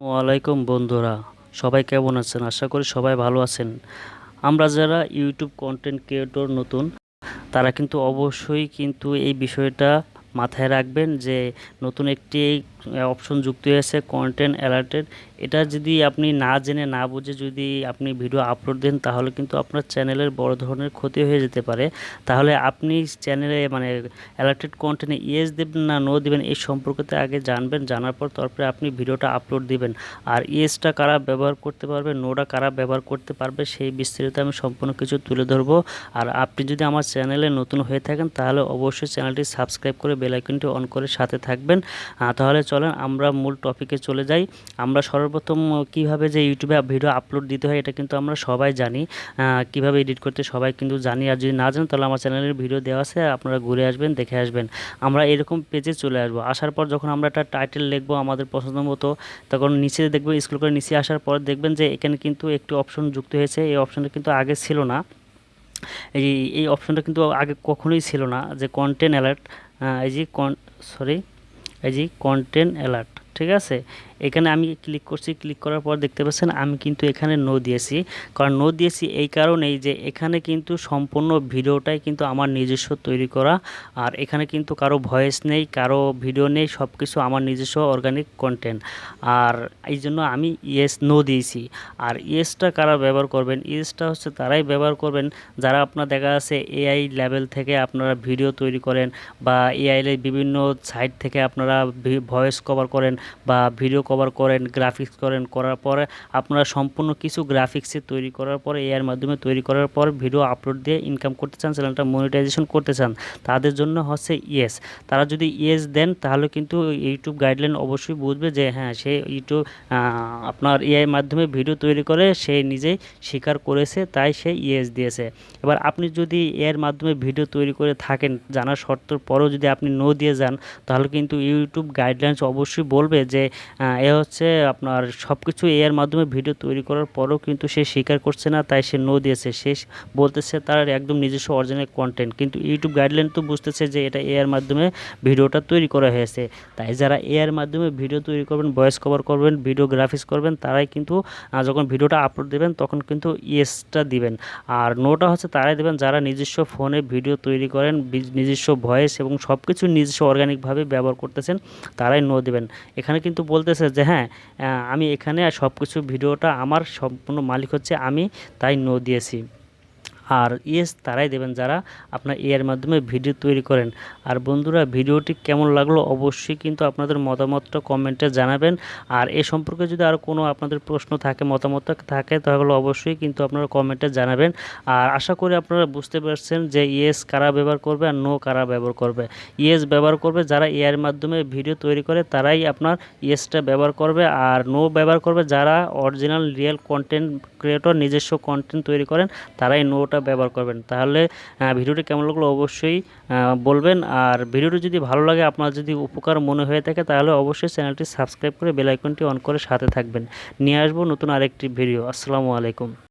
ওয়ালাইকুম বন্ধুরা, সবাই কেমন আছেন? আশা করি সবাই ভালো আছেন। আমরা যারা ইউটিউব কন্টেন্ট ক্রিয়েটর নতুন, তারা কিন্তু অবশ্যই কিন্তু এই বিষয়টা মাথায় রাখবেন যে নতুন একটি অপশন যুক্ত হয়েছে কন্টেন্ট অ্যালার্টেড এটা যদি আপনি না জেনে, না বুঝে যদি আপনি ভিডিও আপলোড দেন, তাহলে কিন্তু আপনার চ্যানেলের বড় ধরনের ক্ষতি হয়ে যেতে পারে। তাহলে আপনি চ্যানেলে মানে অ্যালার্টেড কন্টেন্টে ইয়েস দেবেন না নো দেবেন, এই সম্পর্কতে আগে জানবেন, জানার পর তারপরে আপনি ভিডিওটা আপলোড দিবেন। আর ইয়েসটা কারা ব্যবহার করতে পারবে নোটা কারা ব্যবহার করতে পারবে, সেই বিস্তারিত আমি সম্পূর্ণ কিছু তুলে ধরবো। আর আপনি যদি আমার চ্যানেলে নতুন হয়ে থাকেন, তাহলে অবশ্যই চ্যানেলটি সাবস্ক্রাইব করে বেল আইকনটি অন করে সাথে থাকবেন। তাহলে চলেন, আমরা মূল টপিকে চলে যাই। আমরা সর্বপ্রথম কীভাবে যে ইউটিউবে ভিডিও আপলোড দিতে হয়, এটা কিন্তু আমরা সবাই জানি। কীভাবে এডিট করতে সবাই কিন্তু জানি। আর যদি না জানেন, তাহলে আমার চ্যানেলের ভিডিও দেওয়া আছে, আপনারা ঘুরে আসবেন, দেখে আসবেন। আমরা এরকম পেজে চলে আসব। আসার পর যখন আমরা একটা টাইটেল লিখব আমাদের পছন্দ মতো, তখন নিচে দেখবেন স্কুল করে নিচে আসার পর দেখবেন যে এখানে কিন্তু একটি অপশন যুক্ত হয়েছে। এই অপশনটা কিন্তু আগে ছিল না। এই এই অপশনটা কিন্তু আগে কখনোই ছিল না। যে কন্টেন্ট অ্যালার্ট এই যে কন সরি এই যে কন্টেন্ট অ্যালার্ট ঠিক আছে? এখানে আমি ক্লিক করছি ক্লিক করার পর দেখতে পাচ্ছেন আমি কিন্তু এখানে নো দিয়েছি। কারণ নো দিয়েছি এই কারণেই যে এখানে কিন্তু সম্পূর্ণ ভিডিওটাই কিন্তু আমার নিজস্ব তৈরি করা। আর এখানে কিন্তু কারও ভয়েস নেই, কারও ভিডিও নেই সব কিছু আমার নিজস্ব অর্গানিক কন্টেন্ট আর এই জন্য আমি ইয়েস নো দিয়েছি। আর ইয়েসটা কারা ব্যবহার করবেন? ইয়েসটা হচ্ছে তারাই ব্যবহার করবেন। যারা আপনার দেখা আছে এআই লেভেল থেকে আপনারা ভিডিও তৈরি করেন বা এআই বিভিন্ন সাইট থেকে আপনারা ভয়েস কভার করেন বা ভিডিও কভার করেন গ্রাফিক্স করেন, করার পরে আপনারা সম্পূর্ণ কিছু গ্রাফিক্সে তৈরি করার পরে এআর মাধ্যমে তৈরি করার পর ভিডিও আপলোড দিয়ে ইনকাম করতে চান চ্যানেলটা মনিটাইজেশন করতে চান, তাদের জন্য হচ্ছে ইয়েস তারা যদি ইয়েস দেন, তাহলে কিন্তু ইউটিউব গাইডলাইন অবশ্যই বুঝবে যে হ্যাঁ সে ইউটিউব আপনার এআই মাধ্যমে ভিডিও তৈরি করে, সে নিজেই স্বীকার করেছে, তাই সে ইয়েস দিয়েছে। এবার আপনি যদি এর মাধ্যমে ভিডিও তৈরি করে থাকেন, জানার শর্তর পরেও যদি আপনি নো দিয়ে যান, তাহলে কিন্তু ইউটিউব গাইডলাইন্স অবশ্যই বলবে যে এ হচ্ছে আপনার সব কিছু এর মাধ্যমে ভিডিও তৈরি করার পরও কিন্তু সে স্বীকার করছে না, তাই সে নো দিয়েছে। সে বলতেছে তার একদম নিজস্ব অরিজিনাল কন্টেন্ট কিন্তু ইউটিউব গাইডলাইন তো বুঝতেছে যে এটা এর মাধ্যমে ভিডিওটা তৈরি করা হয়েছে। তাই যারা এর মাধ্যমে ভিডিও তৈরি করবেন ভয়েস কভার করবেন ভিডিও গ্রাফিক্স করবেন, তারাই কিন্তু যখন ভিডিওটা আপলোড দেবেন, তখন কিন্তু ইয়েসটা দিবেন। আর নোটা হচ্ছে তারাই দেবেন যারা নিজস্ব ফোনে ভিডিও তৈরি করেন নিজস্ব ভয়েস এবং সব কিছু নিজস্ব অর্গানিকভাবে ব্যবহার করতেছেন, তারাই নো দেবেন। এখানে কিন্তু বলতেছে যে হ্যাঁ আমি এখানে সব কিছু ভিডিওটা আমার সম্পূর্ণ মালিক হচ্ছে আমি, তাই নো দিয়েছি। আর ইয়েস তারাই দেবেন যারা আপনার এর মাধ্যমে ভিডিও তৈরি করেন। আর বন্ধুরা ভিডিওটি কেমন লাগল অবশ্যই কিন্তু আপনাদের মতামতটা কমেন্টে জানাবেন। আর এ সম্পর্কে যদি আরও কোনো আপনাদের প্রশ্ন থাকে, মতামত থাকে তাহলে অবশ্যই কিন্তু আপনারা কমেন্টে জানাবেন। আর আশা করি আপনারা বুঝতে পারছেন যে ইয়েস কারা ব্যবহার করবে আর নো কারা ব্যবহার করবে। ইয়েস ব্যবহার করবে, যারা এর মাধ্যমে ভিডিও তৈরি করে, তারাই আপনার ইয়েসটা ব্যবহার করবে। আর নো ব্যবহার করবে, যারা অরিজিনাল রিয়েল কন্টেন্ট ক্রিয়েটর নিজস্ব কন্টেন্ট তৈরি করেন, তারাই নোটা ভিডিওটা ব্যবহার করবেন। তাহলে ভিডিওটি কেমন লাগল অবশ্যই বলবেন। আর ভিডিওটি যদি ভালো লাগে, আপনার যদি উপকার মনে হয়ে থাকে, তাহলে অবশ্যই চ্যানেলটি সাবস্ক্রাইব করে বেলাইকনটি অন করে সাথে থাকবেন। নিয়ে আসব নতুন আরেকটি ভিডিও। আসসালামু আলাইকুম।